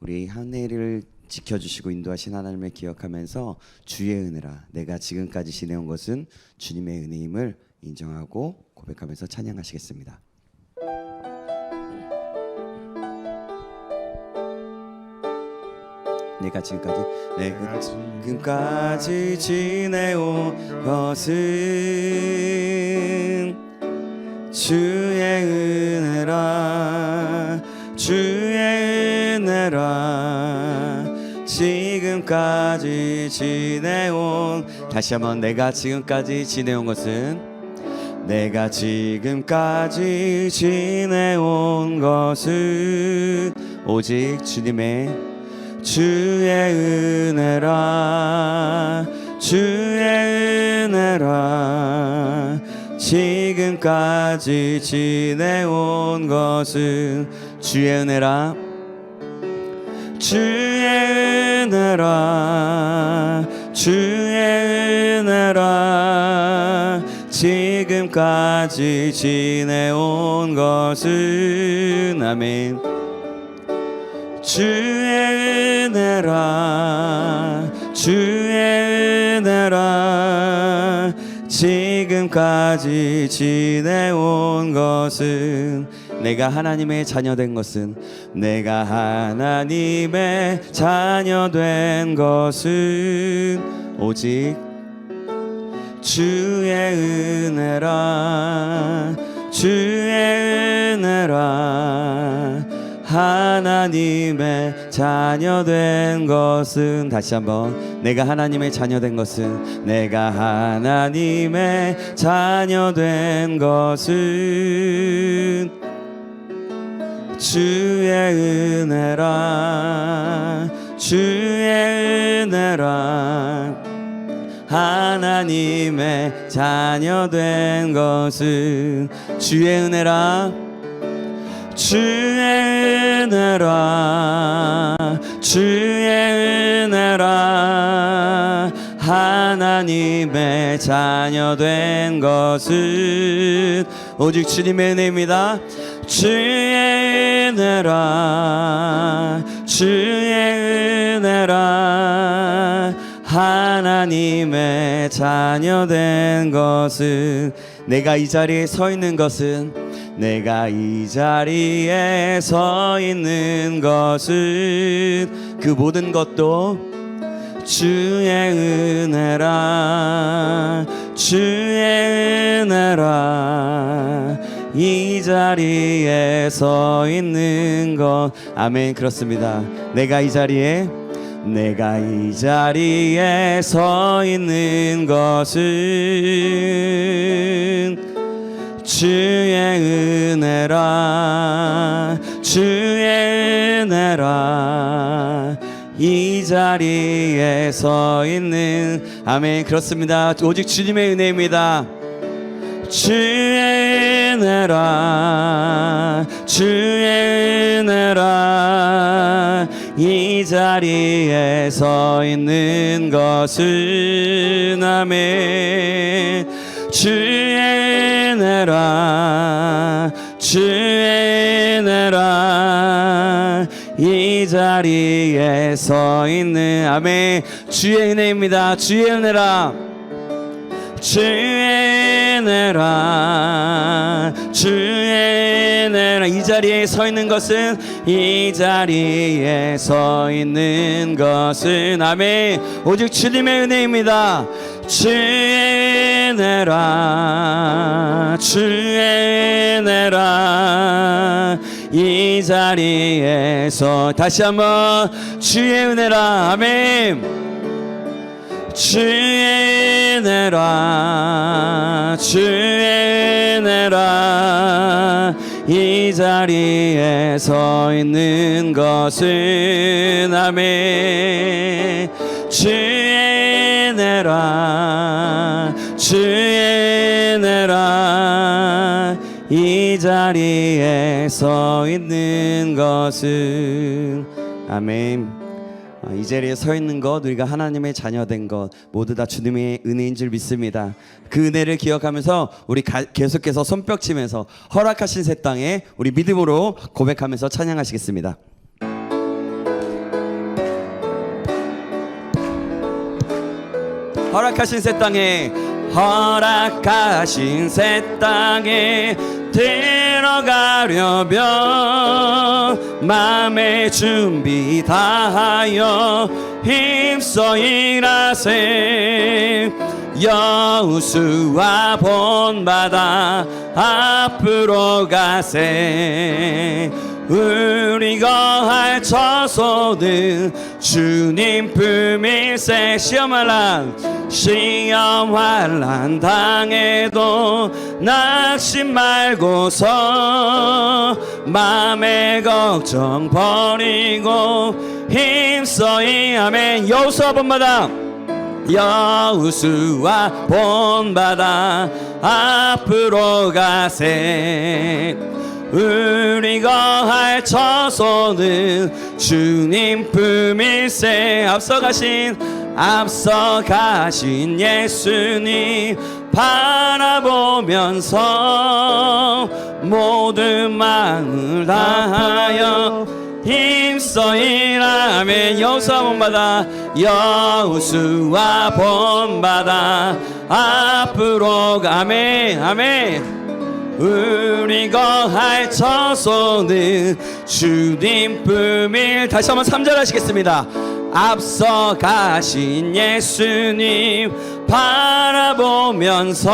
우리 한 해를 지켜주시고 인도하신 하나님을 기억하면서 주의 은혜라 내가 지금까지 지내온 것은 주님의 은혜임을 인정하고 고백하면서 찬양하시겠습니다. 내가 지금까지 내가 지금까지 지내온 것은 주의 은혜라 주의 은혜라. 지금까지 지내온 다시 한번 내가 지금까지 지내온 것은 내가 지금까지 지내온 것은 오직 주님의 주의 은혜라. 주의 은혜라. 지금까지 지내온 것은 주의 은혜라 주의 은혜라 주의 은혜라 지금까지 지내온 것은 아멘. 주의 은혜라 주의 은혜라 지금까지 지내온 것은 내가 하나님의 자녀된 것은 내가 하나님의 자녀된 것은 오직 주의 은혜라 주의 은혜라. 하나님의 자녀된 것은 다시 한번 내가 하나님의 자녀된 것은 내가 하나님의 자녀된 것은 주의 은혜라 주의 은혜라. 하나님의 자녀 된 것은 주의 은혜라 주의 은혜라 주의 은혜라. 하나님의 자녀 된 것은 오직 주님의 은혜입니다. 주의 은혜라 주의 은혜라 하나님의 자녀된 것은 내가 이 자리에 서 있는 것은 내가 이 자리에 서 있는 것은 그 모든 것도 주의 은혜라 주의 은혜라 이 자리에 서 있는 것. 아멘 그렇습니다. 내가 이 자리에 내가 이 자리에 서 있는 것은 주의 은혜라 주의 은혜라. 이 자리에 서 있는 아멘 그렇습니다. 오직 주님의 은혜입니다. 주의 은혜라 주의 은혜라. 이 자리에 서 있는 것은 아멘 주의 은혜라 주의 은혜라. 이 자리에 서 있는 아멘 주의 은혜입니다. 주의 은혜라. 주의 은혜라 자리에 서 있는 것은 이 자리에 서 있는 것은 아멘. 오직 주님의 은혜입니다. 주의 은혜라 주의 은혜라. 이 자리에서 다시 한번 주의 은혜라 아멘. 주의 은혜라 주의 이 자리에 서 있는 것은 아멘 주의 은혜라 주의 은혜라. 이 자리에 서 있는 것은 아멘. 아, 이 자리에 서 있는 것, 우리가 하나님의 자녀된 것 모두 다 주님의 은혜인 줄 믿습니다. 그 은혜를 기억하면서 우리 가, 계속해서 손뼉치면서 허락하신 새 땅에 우리 믿음으로 고백하면서 찬양하시겠습니다. 허락하신 새 땅에 허락하신 새 땅에 들어가려면 마음의 준비 다하여 힘써 일하세. 여우수와 본바다 앞으로 가세. 우리 거할 처소는 주님 품일세 시험할란 시험할란 당해도 낙심 말고서 맘의 걱정 버리고 힘써 이하면 여호수아 본바다 여우수와 본바다 앞으로 가세 우리 거할 처소는 주님 품일세. 앞서가신 앞서가신 예수님 바라보면서 모든 마음을 다하여 힘써 일하면 여호수아 본바다 여호수아 본바다 앞으로 가면 아멘 우리 거할 처소는 주님 품일. 다시 한번 3절 하시겠습니다. 앞서 가신 예수님 바라보면서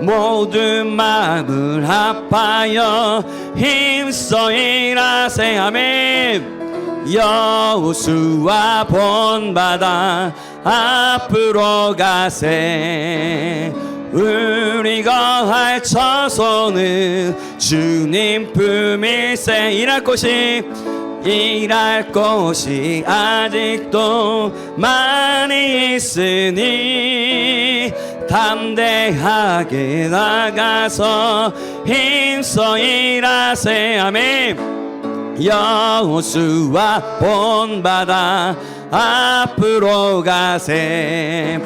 모든 마음을 합하여 힘써 일하세. 아멘. 여호수아 본바다 앞으로 가세 우리 거할 처소는 주님 품일세 일할 곳이 일할 곳이 아직도 많이 있으니 담대하게 나가서 힘써 일하세. 아멘. 여호수아 본바다 앞으로 가세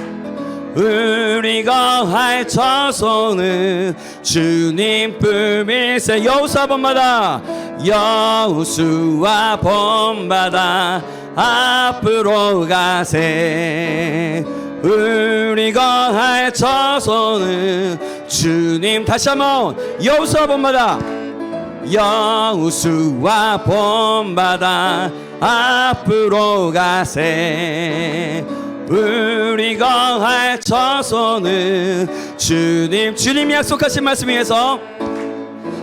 우리 거할 처소는 주님 품일세 여호수아 본바다 여호수아 본바다 앞으로 가세. 우리 거할 처소는 주님 다시 한번 여호수아 본바다 여우수와 본바다 앞으로 가세 우리 거할 처소는 주님 주님 약속하신 말씀 위에서.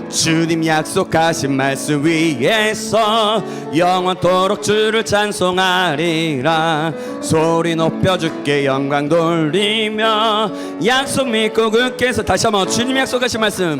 주님 약속하신 말씀 위에서 영원토록 주를 찬송하리라. 소리 높여 주께 영광 돌리며 약속 믿고 굳게서 다시 한번 주님 약속하신 말씀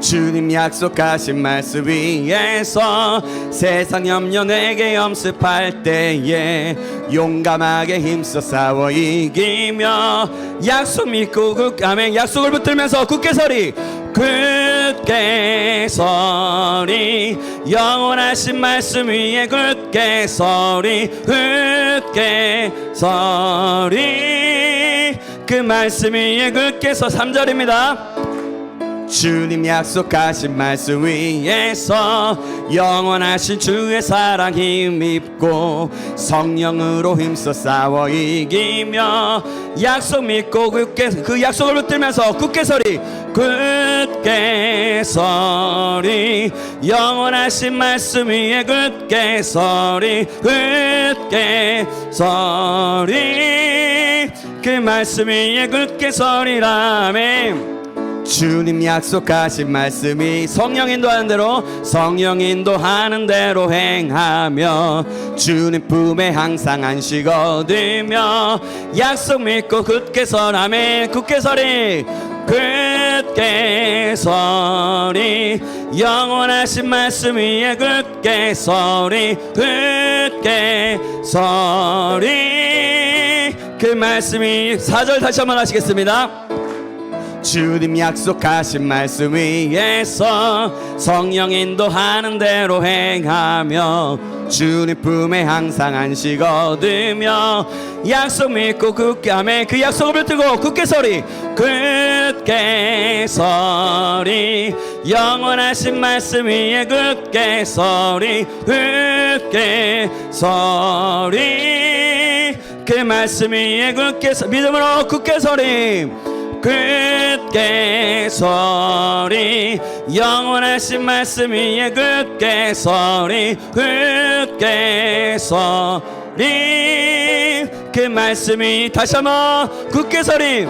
주님 약속하신 말씀 위에서 세상 염려 내게 염습할 때에 용감하게 힘써 싸워 이기며 약속 믿고 굳가면 약속을 붙들면서 굳게 서리. 굳게 서리. 영원하신 말씀 위에 굳게 서리. 굳게 서리. 그 말씀 위에 굳게 서 3절입니다 주님 약속하신 말씀 위에서 영원하신 주의 사랑 힘입고 성령으로 힘써 싸워 이기며 약속 믿고 굳게 그 약속을 붙들면서 굳게 서리 굳게 서리 영원하신 말씀 위에 굳게 서리 굳게 서리 그 말씀 위에 굳게 서리라멘 주님 약속하신 말씀이 성령 인도하는 대로 성령 인도하는 대로 행하며 주님 품에 항상 안식 얻으며 약속 믿고 굳게 서라매 굳게 서리. 굳게 서리. 영원하신 말씀 위에 굳게 서리. 굳게 서리. 그 말씀이 4절 다시 한번 하시겠습니다 주님 약속하신 말씀 위에서 성령 인도하는 대로 행하며 주님 품에 항상 안식 얻으며 약속 믿고 굳게 하며 그 약속을 붙들고 굳게 서리 굳게 서리. 영원하신 말씀 위에 굳게 서리 굳게 서리. 그 말씀 위에 굳게 서 믿음으로 굳게 서리 굳게 서리 영원하신 말씀 위에 굳게 서리 굳게 서리. 그 말씀이 다시 한번 굳게 서리.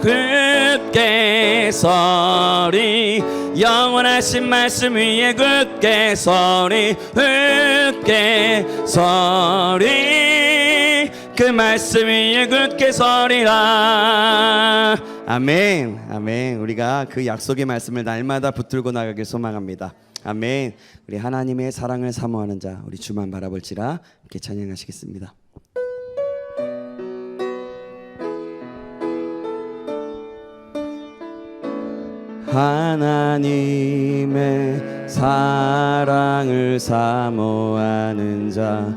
굳게 서리 영원하신 말씀 위에 굳게 서리 굳게 서리 그 말씀 위에 굳게 서리라. 아멘. 아멘. 우리가 그 약속의 말씀을 날마다 붙들고 나가길 소망합니다. 아멘. 우리 하나님의 사랑을 사모하는 자 우리 주만 바라볼지라 함께 찬양하시겠습니다. 하나님의 사랑을 사모하는 자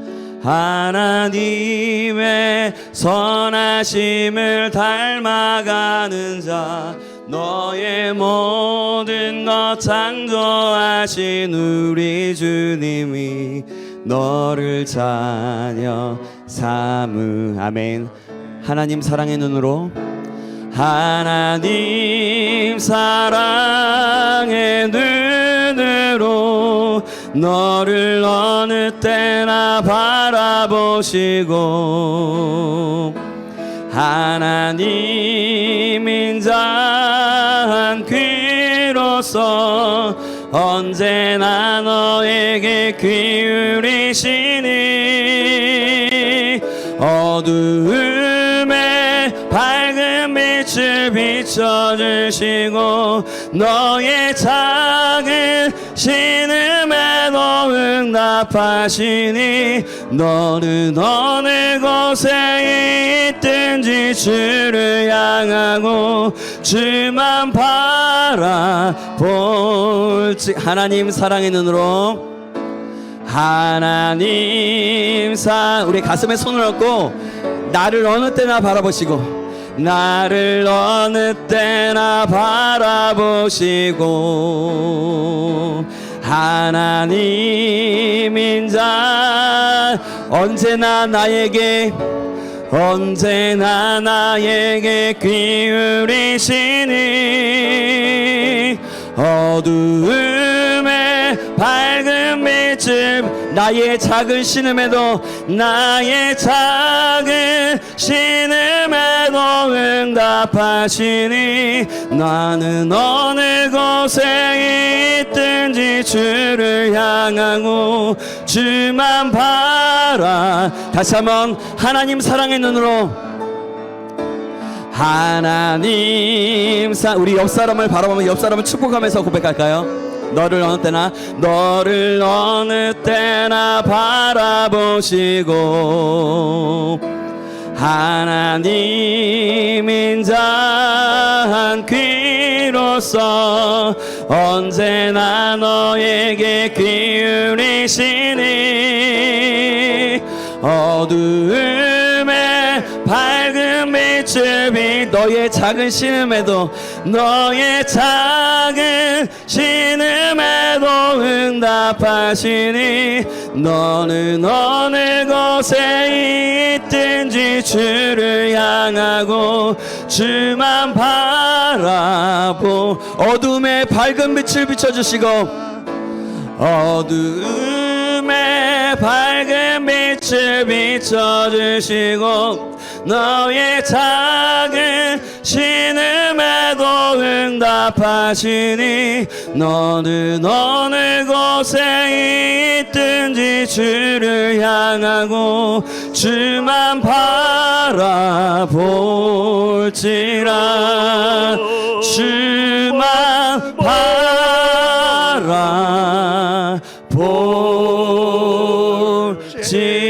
하나님의 선하심을 닮아가는 자 너의 모든 것 창조하신 우리 주님이 너를 자녀 삼으. 아멘. 하나님 사랑의 눈으로 하나님 사랑의 눈으로 너를 어느 때나 바라보시고 하나님 인자한 귀로서 언제나 너에게 기울이시니 어두움에 밝은 빛을 비춰주시고 너의 작은 신음에도 응답하시니 너는 어느 곳에 있든지 주를 향하고 주만 바라볼지. 하나님 사랑의 눈으로. 하나님 사 우리 가슴에 손을 얹고 나를 어느 때나 바라보시고 나를 어느 때나 바라보시고 하나님 인 자 언제나 나에게 언제나 나에게 기울이시니 어두움에 밝은 빛을 나의 작은 신음에도 나의 작은 신음에도 응답하시니 나는 어느 곳에 있든지 주를 향하고 주만 바라. 다시 한번 하나님 사랑의 눈으로. 하나님 사 우리 옆 사람을 바라보면 옆 사람을 축복하면서 고백할까요? 너를 어느 때나 너를 어느 때나 바라보시고. 하나님 인자한 귀 로서. 언제나 너에게 기울이시니 어두움 너의 작은 신음에도 너의 작은 신음에도 응답하시니 너는 어느 곳에 있든지 주를 향하고 주만 바라보 어둠에 밝은 빛을 비춰주시고 어두움에 밝은 빛을 비춰주시고 너의 작은 신음에도 응답하시니 너는 어느 곳에 있든지 주를 향하고 주만 바라볼지라. 주만 바라볼지라